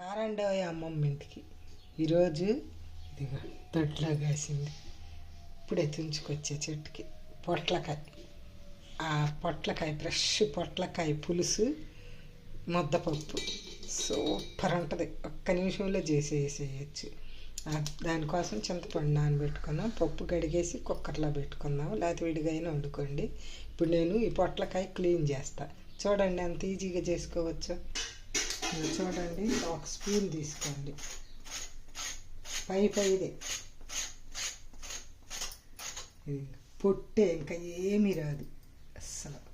రారండో అమ్మమ్మ ఇంటికి ఈరోజు ఇదిగో దొడ్లో కాసింది. ఇప్పుడే తుంచుకొచ్చే చెట్టుకి పొట్లకాయ. ఆ పొట్లకాయ ఫ్రెష్ పొట్లకాయ పులుసు ముద్దపప్పు. సూపర్ ఉంటుంది. ఒక్క నిమిషంలో చేసేసేయచ్చు. దానికోసం చింతపండు నానబెట్టుకున్నాం పప్పు కడిగేసి కుక్కర్లో పెట్టుకుందాం. లేకపోతే విడిగైనా వండుకోండి. ఇప్పుడు నేను ఈ పొట్లకాయ క్లీన్ చేస్తా. చూడండి అంత ఈజీగా చేసుకోవచ్చు. చూడండి ఒక స్పూన్ తీసుకోండి. పై పైదే. ఇది పొట్టే ఇంకా ఏమీ రాదు. అస్సలు.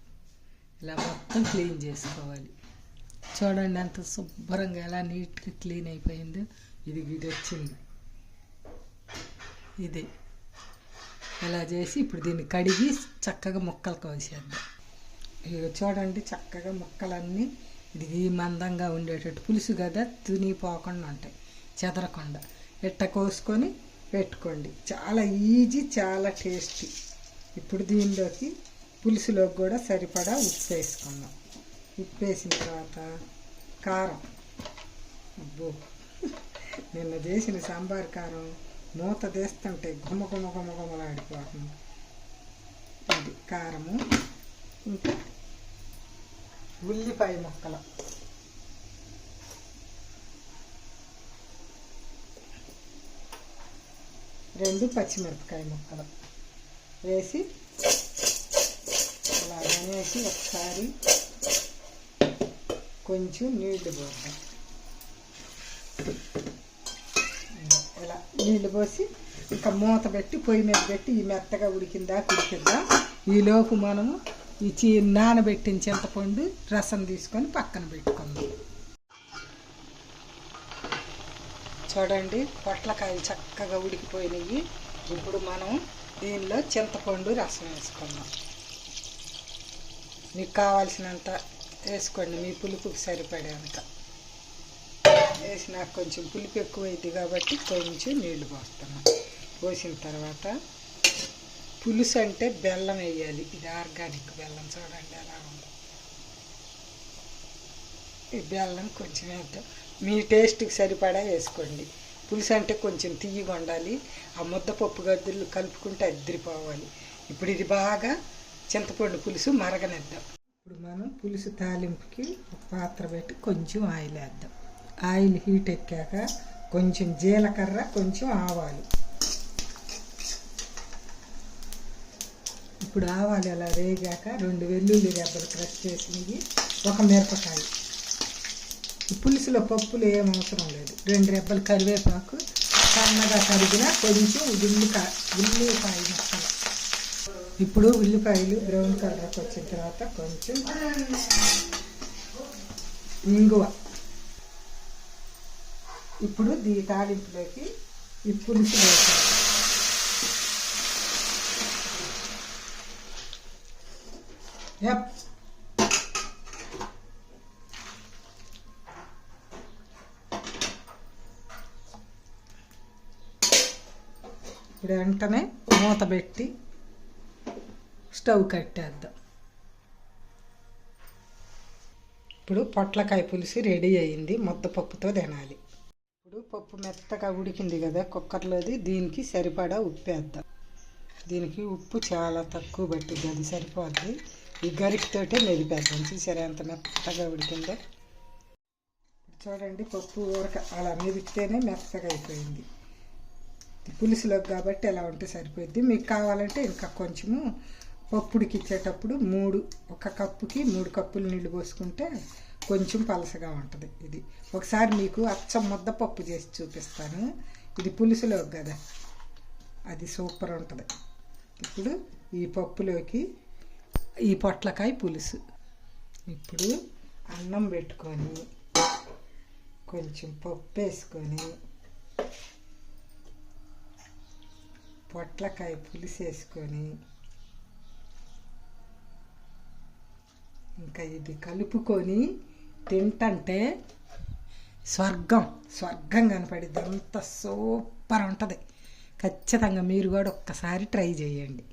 ఇలా మొత్తం క్లీన్ చేసుకోవాలి. చూడండి అంత శుభ్రంగా ఎలా నీట్గా క్లీన్ అయిపోయిందో. ఇది ఇది వచ్చింది. ఇది. ఇలా చేసి ఇప్పుడు దీన్ని కడిగి చక్కగా ముక్కలు కోసేద్దాం. ఇక చూడండి చక్కగా ముక్కలన్నీ ఇది మందంగా ఉండేటట్టు పులుసు కదా తునిపోకుండా ఉంటాయి. చెదరకుండా. ఎట్ట కోసుకొని పెట్టుకోండి. చాలా ఈజీ చాలా టేస్టీ. ఇప్పుడు దీనిలోకి పులుసులోకి కూడా సరిపడా ఉప్పు వేసుకుందాం. ఉప్పు వేసిన తర్వాత కారం. అబ్బో. నిన్న చేసిన సాంబార్ కారం మూత తీస్తుంటే గుమ్మ గుమ్మ గుమ్మ గుమ్మలాడిపోతుంది అది కారము. ఉల్లిపాయ ముక్కలు. రెండు పచ్చిమిరపకాయ ముక్కలు వేసి అలా అనేసి ఒకసారి కొంచెం నీళ్ళు పోద్దాం. ఇలా నీళ్ళు పోసి ఇంకా మూత పెట్టి పొయ్యి మీద పెట్టి ఈ మెత్తగా ఉడికిందా కుడికిందా ఈలోపు మనము ఈ చీ నానబెట్టిన చింతపండు రసం తీసుకొని పక్కన పెట్టుకుందాం. చూడండి పొట్లకాయలు చక్కగా ఉడికిపోయినాయి. ఇప్పుడు మనం దీనిలో చింతపండు రసం వేసుకుందాం. మీకు కావాల్సినంత వేసుకోండి మీ పులుపుకి సరిపడేంత. వేసి నాకు కొంచెం పులుపు ఎక్కువైంది కాబట్టి కొంచెం నీళ్ళు పోస్తున్నాం. పోసిన తర్వాత పులుసు అంటే బెల్లం వేయాలి. ఇది ఆర్గానిక్ బెల్లం చూడండి ఎలా ఉంది. ఈ బెల్లం కొంచెం వేద్దాం. మీ టేస్ట్కి సరిపడా వేసుకోండి. పులుసు అంటే కొంచెం తీయగా ఉండాలి. ఆ ముద్దపప్పు గద్దెలు కలుపుకుంటే అద్దరిపోవాలి ఇప్పుడు ఇది బాగా చింతపండు పులుసు మరగనిద్దాం. ఇప్పుడు మనం పులుసు తాలింపుకి ఒక పాత్ర పెట్టి కొంచెం ఆయిల్ వేద్దాం ఆయిల్ హీట్ ఎక్కాక కొంచెం జీలకర్ర కొంచెం ఆవాలు. ఇప్పుడు ఆవాలు అలా వేగాక రెండు వెల్లుల్లి రెబ్బలు క్రష్ చేసినవి ఒక మిరపకాయ. ఈ పులుసులో పప్పులు ఏం అవసరం లేదు. రెండు రెబ్బలు కరివేపాకు సన్నగా కరిగిన కొంచెం ఉల్లికాయ ఉల్లిపాయ ముక్కలు. ఇప్పుడు ఉల్లిపాయలు బ్రౌన్ కలర్కి వచ్చిన తర్వాత కొంచెం ఇంగువ. ఇప్పుడు దీ తాలింపులోకి ఈ పులుసు వేసాం. Yep. ఇప్పుడు వెంటనే మూత పెట్టి స్టవ్ కట్టేద్దాం. ఇప్పుడు పొట్లకాయ పులుసు రెడీ అయింది. ముద్దపప్పుతో తినాలి. ఇప్పుడు పప్పు మెత్తగా ఉడికింది కదా కుక్కర్లోది దీనికి సరిపడా ఉప్పు వేద్దాం దీనికి ఉప్పు చాలా తక్కువ పట్టింది అది సరిపోద్ది. ఈ గరికతోటే మెదిపేద్దాం. చూసారా ఎంత మెత్తగా ఉడికిందో? చూడండి పప్పు ఊరక అలా మెదిపితేనే మెత్తగా అయిపోయింది. పులుసులోకి కాబట్టి ఎలా ఉంటే సరిపోద్ది. మీకు కావాలంటే ఇంకా కొంచెము పప్పుడికి ఇచ్చేటప్పుడు మూడు ఒక కప్పుకి మూడు కప్పులు నీళ్ళు పోసుకుంటే కొంచెం పలసగా ఉంటుంది ఇది. ఒకసారి మీకు అచ్చం ముద్ద పప్పు చేసి చూపిస్తాను. ఇది పులుసులోకి కదా. అది సూపర్ ఉంటుంది. ఇప్పుడు ఈ పప్పులోకి ఈ పొట్లకాయ పులుసు. ఇప్పుడు అన్నం పెట్టుకొని కొంచెం పప్పు వేసుకొని పొట్లకాయ పులుసు వేసుకొని ఇంకా ఇది కలుపుకొని తింటంటే స్వర్గం స్వర్గం కనపడిద్ది. అంత సూపర్ ఉంటుంది. ఖచ్చితంగా మీరు కూడా ఒక్కసారి ట్రై చేయండి.